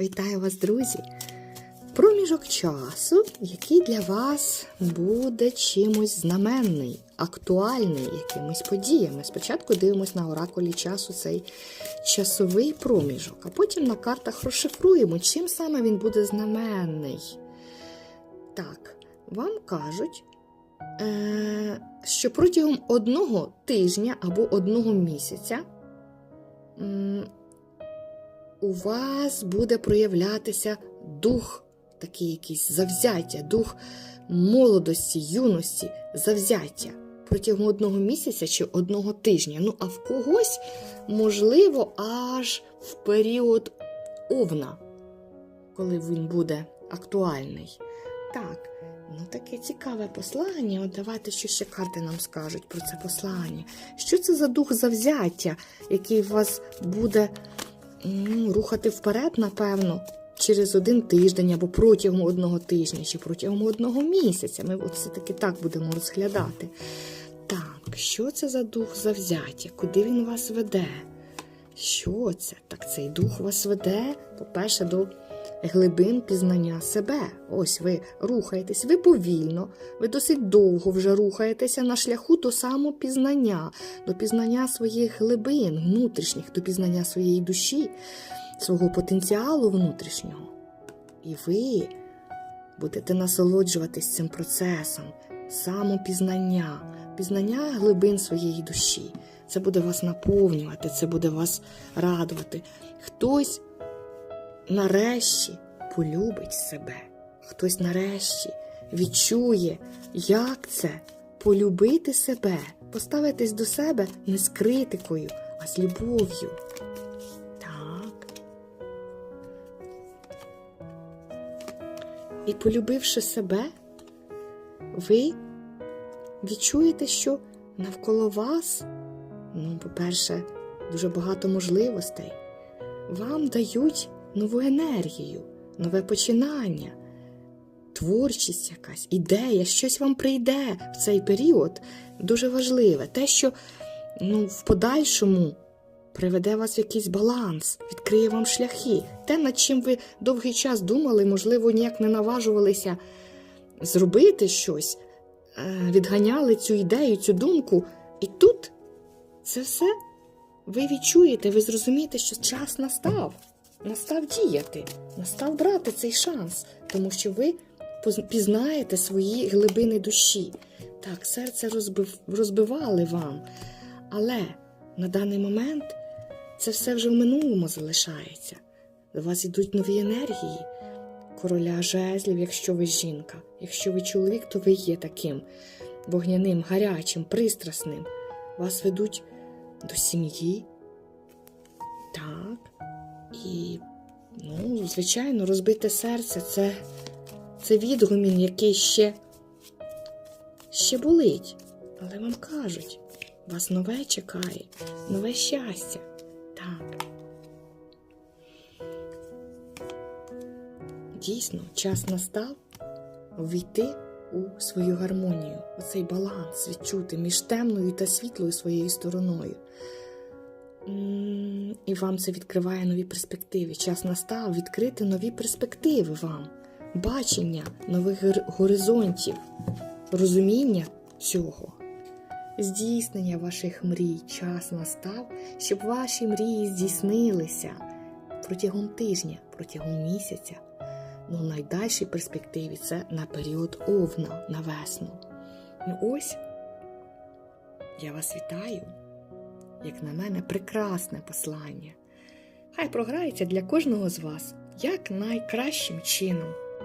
Вітаю вас, друзі! Проміжок часу, який для вас буде чимось знаменний, актуальний якимись подіями. Спочатку дивимось на оракулі часу цей часовий проміжок, а потім на картах розшифруємо, чим саме він буде знаменний. Так, вам кажуть, е- що протягом одного тижня або одного місяця. У вас буде проявлятися дух, такий якийсь завзяття, дух молодості, юності, завзяття протягом одного місяця чи одного тижня. Ну, а в когось, можливо, аж в період овна, коли він буде актуальний. Так, ну таке цікаве послання. От давайте що ще карти нам скажуть про це послання. Що це за дух завзяття, який у вас буде рухати вперед, напевно, через один тиждень або протягом одного тижня, чи протягом одного місяця. Ми все-таки так будемо розглядати. Так, що це за дух завзяття? Куди він вас веде? Що це? Так цей дух вас веде, по-перше, до глибин пізнання себе. Ось ви рухаєтесь, ви повільно, ви досить довго вже рухаєтеся на шляху до самопізнання, до пізнання своїх глибин внутрішніх, до пізнання своєї душі, свого потенціалу внутрішнього. І ви будете насолоджуватись цим процесом самопізнання, пізнання глибин своєї душі. Це буде вас наповнювати, це буде вас радувати. Хтось нарешті полюбить себе, хтось нарешті відчує, як це полюбити себе, поставитись до себе не з критикою, а з любов'ю. Так. І полюбивши себе, ви відчуєте, що навколо вас, ну, по-перше, дуже багато можливостей. Вам дають нову енергію, нове починання, творчість якась, ідея, щось вам прийде в цей період. Дуже важливе. Те, що ну, в подальшому приведе вас в якийсь баланс, відкриє вам шляхи. Те, над чим ви довгий час думали, можливо, ніяк не наважувалися зробити щось, е, відганяли цю ідею, цю думку. І тут це все ви відчуєте, ви зрозумієте, що час настав. Настав діяти, настав брати цей шанс, тому що ви пізнаєте свої глибини душі. Так, серце розбив, розбивали вам. Але на даний момент це все вже в минулому залишається. До вас йдуть нові енергії, короля жезлів, якщо ви жінка. Якщо ви чоловік, то ви є таким вогняним, гарячим, пристрасним. Вас ведуть до сім'ї. Так. І, ну, звичайно, розбите серце це, це відгумін, який ще, ще болить. Але вам кажуть, вас нове чекає, нове щастя. Так. Дійсно, час настав війти у свою гармонію, у цей баланс відчути між темною та світлою своєю стороною. І вам це відкриває нові перспективи. Час настав відкрити нові перспективи вам, бачення нових горизонтів, розуміння цього. Здійснення ваших мрій. Час настав, щоб ваші мрії здійснилися протягом тижня, протягом місяця. Ну, в найдальшій перспективі це на період овна, на весну. Ну ось я вас вітаю як на мене, прекрасне послання. Хай програється для кожного з вас як найкращим чином.